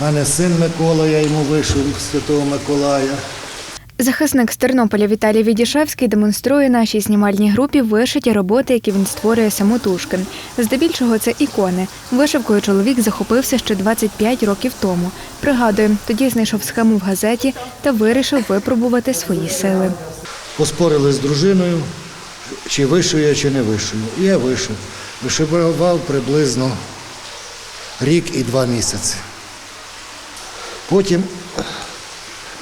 У мене син Микола, я йому вийшов Святого Миколая. Захисник з Тернополя Віталій Відішевський демонструє нашій знімальній групі вишиті роботи, які він створює самотужки. Здебільшого це ікони. Вишивкою чоловік захопився ще 25 років тому. Пригадує, тоді знайшов схему в газеті та вирішив випробувати свої сили. Поспорили з дружиною, чи вишив я, чи не вишив. І я вишив. Вишивав приблизно рік і два місяці. Потім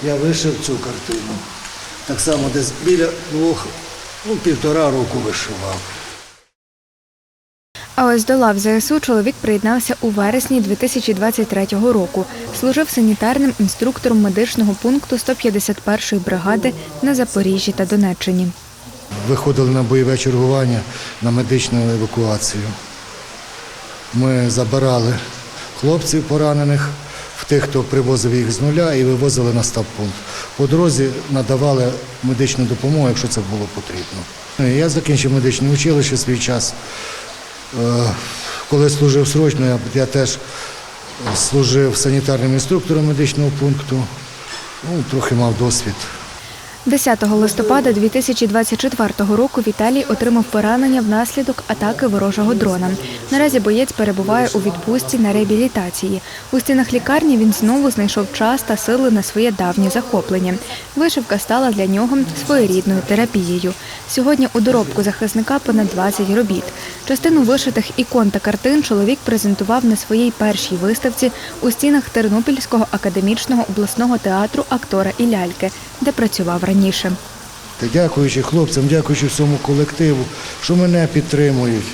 я вишив цю картину. Так само десь біля двох, ну, півтора року вишивав. А ось до лав ЗСУ чоловік приєднався у вересні 2023 року. Служив санітарним інструктором медичного пункту 151-ї бригади на Запоріжжі та Донеччині. Виходили на бойове чергування на медичну евакуацію. Ми забирали хлопців поранених, тих, хто привозив їх з нуля, і вивозили на стабпункт. По дорозі надавали медичну допомогу, якщо це було потрібно. Я закінчив медичне училище свій час. Е, Коли служив срочно, я, теж служив санітарним інструктором медичного пункту. Ну, трохи мав досвід. 10 листопада 2024 року Віталій отримав поранення внаслідок атаки ворожого дрона. Наразі боєць перебуває у відпустці на реабілітації. У стінах лікарні він знову знайшов час та сили на своє давнє захоплення. Вишивка стала для нього своєрідною терапією. Сьогодні у доробку захисника понад 20 робіт. Частину вишитих ікон та картин чоловік презентував на своїй першій виставці у стінах Тернопільського академічного обласного театру актора і ляльки, де працював раніше. Дякуючи хлопцям, дякуючи всьому колективу, що мене підтримують,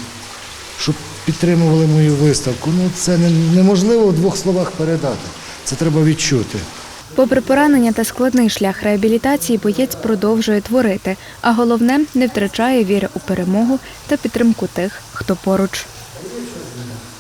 що підтримували мою виставку. Ну це неможливо в двох словах передати. Це треба відчути. Попри поранення та складний шлях реабілітації, боєць продовжує творити, а головне не втрачає віри у перемогу та підтримку тих, хто поруч.